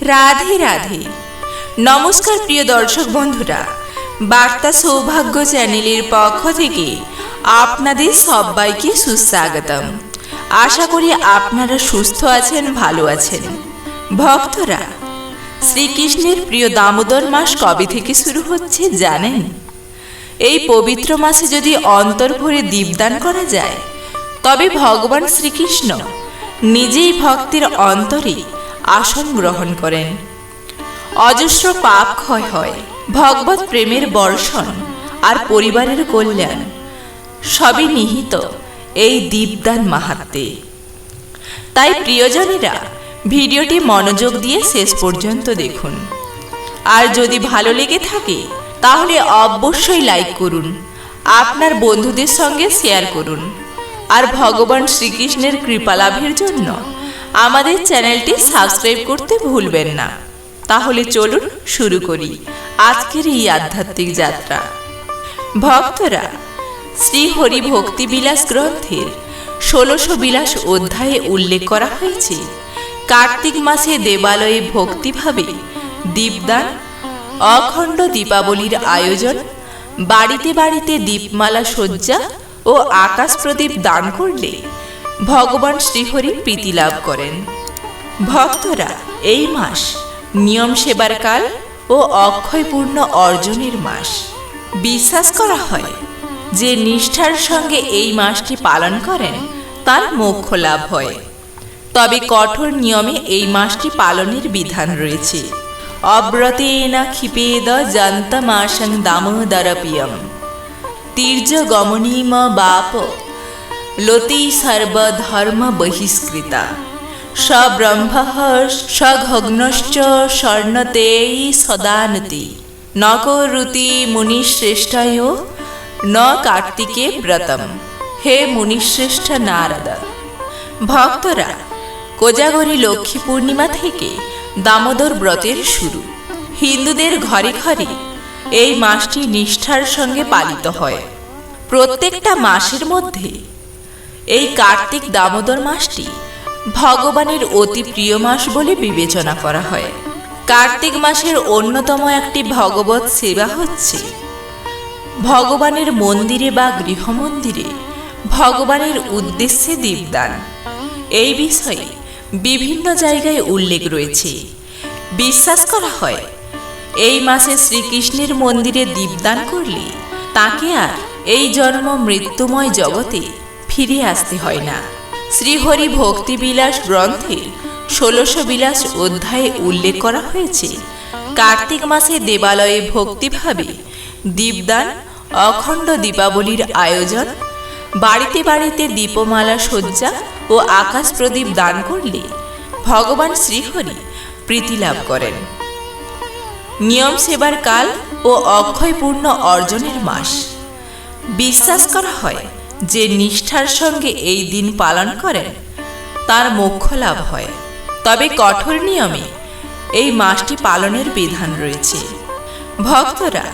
রাধে রাধে। নমস্কার প্রিয় দর্শক বন্ধুরা। বার্তা সৌভাগ্য চ্যানেলের পক্ষ থেকে আপনাদের সবাইকে সুস্বাগতম। আশা করি আপনারা সুস্থ আছেন, ভালো আছেন। ভক্তরা, শ্রীকৃষ্ণের প্রিয় দামোদর মাস কবে থেকে শুরু হচ্ছে জানেন? এই পবিত্র মাসে যদি অন্তর ভরে দীপদান করা যায়, তবে ভগবান শ্রীকৃষ্ণ নিজেই ভক্তের অন্তরে আসন গ্রহণ করেন। অজস্র পাপ ক্ষয় হয়, ভগবত প্রেমের বর্ষণ আর পরিবারের কল্যাণ সবই নিহিত এই দীপদান মাহাত্মে। তাই প্রিয়জনেরা ভিডিওটি মনোযোগ দিয়ে শেষ পর্যন্ত দেখুন। আর যদি ভালো লেগে থাকে, তাহলে অবশ্যই লাইক করুন, আপনার বন্ধুদের সঙ্গে শেয়ার করুন, আর ভগবান শ্রীকৃষ্ণের কৃপা লাভের জন্য আমাদের চ্যানেলটি সাবস্ক্রাইব করতে ভুলবেন না। তাহলে চলুন শুরু করি আজকের এই আধ্যাত্মিক যাত্রা। ভক্তরা শ্রী হরি ভক্তি বিলাস গ্রন্থের ষোলশো বিলাস অধ্যায়ে উল্লেখ করা হয়েছে, কার্তিক মাসে দেবালয়ে ভক্তিভাবে দীপদান, অখণ্ড দীপাবলির আয়োজন, বাড়িতে বাড়িতে দীপমালা সজ্জা ও আকাশ প্রদীপ দান করলে ভগবান শ্রীহরি প্রীতি লাভ করেন। ভক্তরা, এই মাস নিয়ম সেবার কাল ও অক্ষয়পূর্ণ অর্জনের মাস। বিশ্বাস করা হয় যে নিষ্ঠার সঙ্গে এই মাসটি পালন করেন, তার মোক্ষ লাভ হয়। তবে কঠোর নিয়মে এই মাসটি পালনের বিধান রয়েছে। অব্রতেনা ক্ষিপেদ যন্তমাসং দামোদরপিয়ম। তীর্য গমনীম বাপ লতি সর্বধর্ম বহিষ্কৃতা। সব্রহ্ম সঘগ্নশ্চ স্বর্ণতেই সদানতি। ন করুতি মুনিশ্রেষ্ঠায়, ন কার্তিকে ব্রতম। হে মুনিশ্রেষ্ঠ নারদ। ভক্তরা, কোজাগরী লক্ষ্মী পূর্ণিমা থেকে দামোদর ব্রতের শুরু। হিন্দুদের ঘরে ঘরে এই মাসটি নিষ্ঠার সঙ্গে পালিত হয়। প্রত্যেকটা মাসের মধ্যে এই কার্তিক দামোদর মাসটি ভগবানের অতি প্রিয় মাস বলে বিবেচনা করা হয়। কার্তিক মাসের অন্যতম একটি ভগবত সেবা হচ্ছে ভগবানের মন্দিরে বা গৃহমন্দিরে ভগবানের উদ্দেশ্যে দীপদান। এই বিষয়ে বিভিন্ন জায়গায় উল্লেখ রয়েছে। বিশ্বাস করা হয়, এই মাসে শ্রীকৃষ্ণের মন্দিরে দীপদান করলে তাকে আর এই জন্ম মৃত্যুময় জগতে ফিরে আসতে হয় না। শ্রীহরি ভক্তিবিলাস গ্রন্থে ষোলশো বিলাস অধ্যায়ে উল্লেখ করা হয়েছে, কার্তিক মাসে দেবালয়ে ভক্তিভাবে দীপদান, অখণ্ড দীপাবলির আয়োজন, বাড়িতে বাড়িতে দীপমালা সজ্জা ও আকাশ প্রদীপ দান করলে ভগবান শ্রীহরি প্রীতি লাভ করেন। নিয়ম সেবার কাল ও অক্ষয়পূর্ণ অর্জনের মাস। বিশ্বাস করা হয় যে নিষ্ঠার সঙ্গে এই দিন পালন করেন, তার মোক্ষ লাভ হয়। তবে কঠোর নিয়মে এই মাসটি পালনের বিধান রয়েছে। ভক্তরা,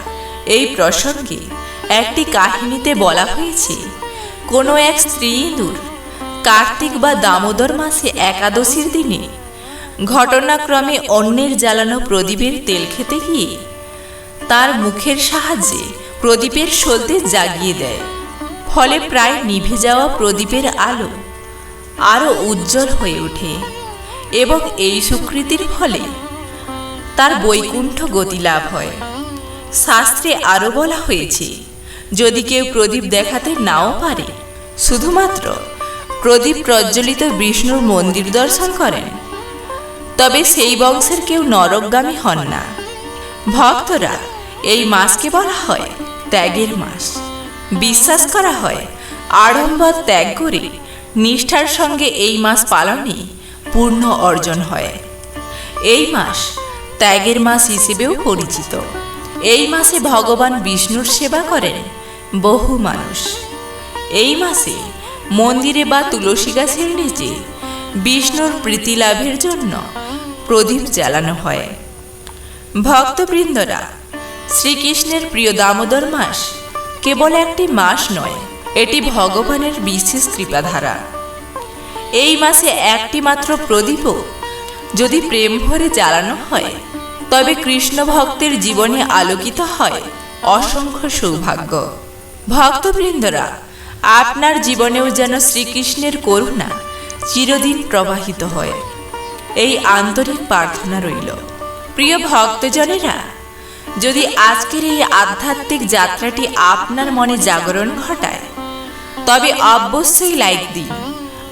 এই প্রসঙ্গে একটি কাহিনীতে বলা হয়েছে, কোনো এক স্ত্রী ইঁদুর কার্তিক বা দামোদর মাসে একাদশীর দিনে ঘটনাক্রমে অন্যের জ্বালানো প্রদীপের তেল খেতে গিয়ে তার মুখের সাহায্যে প্রদীপের সলতে জাগিয়ে দেয়। ফলে প্রায় নিভে যাওয়া প্রদীপের আলো আরও উজ্জ্বল হয়ে ওঠে এবং এই সুকৃতির ফলে তার বৈকুণ্ঠ গতি লাভ হয়। শাস্ত্রে আরও বলা হয়েছে, যদি কেউ প্রদীপ দেখাতে নাও পারে, শুধুমাত্র প্রদীপ প্রজ্বলিত বিষ্ণুর মন্দির দর্শন করেন। তবে সেই বংশের কেউ নরকগামী হন না। ভক্তরা এই মাসকে বলা হয় ত্যাগের মাস। বিশ্বাস করা হয়, আড়ম্বর ত্যাগ করে নিষ্ঠার সঙ্গে এই মাস পালনে পূর্ণ অর্জন হয়। এই মাস ত্যাগের মাস হিসেবেও পরিচিত। এই মাসে ভগবান বিষ্ণুর সেবা করেন বহু মানুষ। এই মাসে মন্দিরে বা তুলসী গাছের নিচে বিষ্ণুর প্রীতি লাভের জন্য প্রদীপ জ্বালানো হয়। ভক্তবৃন্দরা শ্রীকৃষ্ণের প্রিয় দামোদর মাস কেবল একটি মাস নয়, এটি ভগবানের বিশেষ কৃপাধারা। এই মাসে একটি মাত্র প্রদীপও যদি প্রেম ভরে জ্বালানো হয়, তবে কৃষ্ণ ভক্তের জীবনে আলোকিত হয় অসংখ্য সৌভাগ্য। ভক্তবৃন্দরা, আপনার জীবনেও যেন শ্রীকৃষ্ণের করুণা চিরদিন প্রবাহিত হয়। এই আন্তরিক প্রার্থনা রইল। প্রিয় ভক্তজনেরা যদি আজকের এই আধ্যাত্মিক যাত্রাটি আপনার মনে জাগরণ ঘটায়, তবে অবশ্যই লাইক দিন,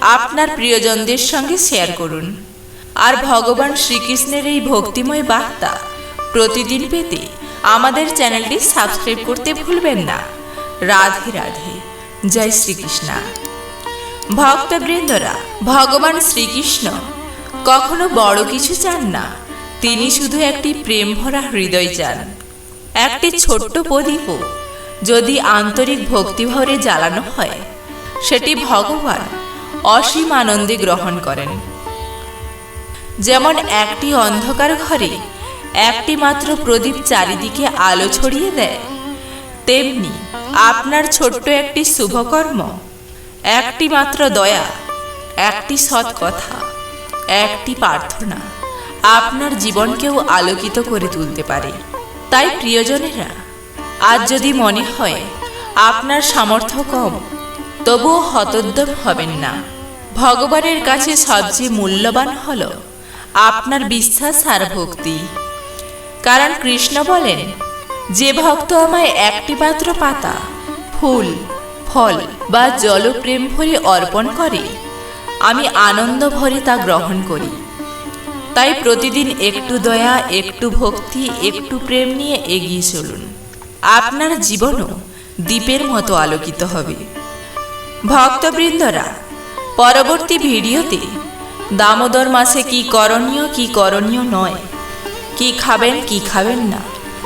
আপনার প্রিয়জনদের সঙ্গে শেয়ার করুন। আর ভগবান শ্রীকৃষ্ণের এই ভক্তিময় বার্তা প্রতিদিন পেতে আমাদের চ্যানেলটি সাবস্ক্রাইব করতে ভুলবেন না। রাধে রাধে, জয় শ্রীকৃষ্ণা। ভক্তবৃন্দরা, ভগবান শ্রীকৃষ্ণ, কখনো বড় কিছু চান না। তিনি শুধু একটি প্রেম ভরা হৃদয় চান। একটি ছোট্ট প্রদীপও যদি আন্তরিক ভক্তিভরে জ্বালানো হয়, সেটি ভগবান অসীম আনন্দে গ্রহণ করেন। যেমন একটি অন্ধকার ঘরে একটি মাত্র প্রদীপ চারিদিকে আলো ছড়িয়ে দেয়, তেমনি আপনার ছোট্ট একটি শুভকর্ম, একটি মাত্র দয়া, একটি সৎ কথা একটি প্রার্থনা। আপনার জীবনকেও আলোকিত করে তুলতে পারে। তাই প্রিয়জনেরা, আজ যদি মনে হয় আপনার সামর্থ্য কম, তবুও হতোদ্যম হবেন না। ভগবানের কাছে সবচেয়ে মূল্যবান হল আপনার বিশ্বাস আর ভক্তি। কারণ কৃষ্ণ বলেন, যে ভক্ত আমায় একটি মাত্র পাতা, ফুল, ফল বা জলপ্রেম ভরে অর্পণ করে, আমি আনন্দ ভরে তা গ্রহণ করি। তাই প্রতিদিন একটু দয়া, একটু ভক্তি, একটু প্রেম নিয়ে এগিয়ে চলুন। আপনার জীবনও দ্বীপের মতো আলোকিত হবে। ভক্তবৃন্দরা, পরবর্তী ভিডিওতে দামোদর মাসে কি করণীয় কি করণীয় নয়, কি খাবেন কি খাবেন না,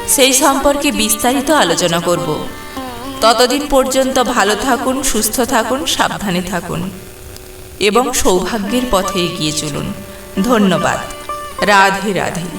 সেই সম্পর্কে বিস্তারিত আলোচনা করব। ততদিন পর্যন্ত ভালো থাকুন, সুস্থ থাকুন, সাবধানে থাকুন এবং সৌভাগ্যের পথে এগিয়ে চলুন। ধন্যবাদ। রাধে রাধে